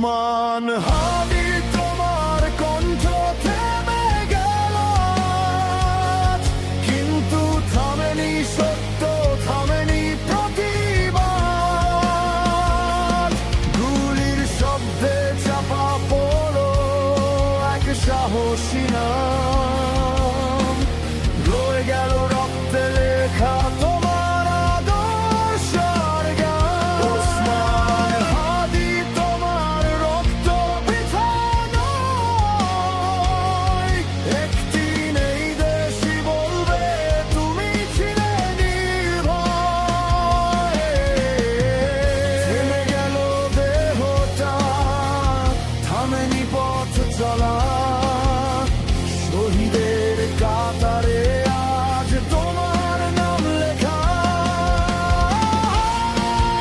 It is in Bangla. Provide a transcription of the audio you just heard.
আসমান হাবি তোমার কণ্ঠ থেমে গেল। কিন্তু থামেনি সত্য, থামেনি প্রতিবার গুলির শব্দে চাপা পড়ো এক সাহসী না bought to dollar.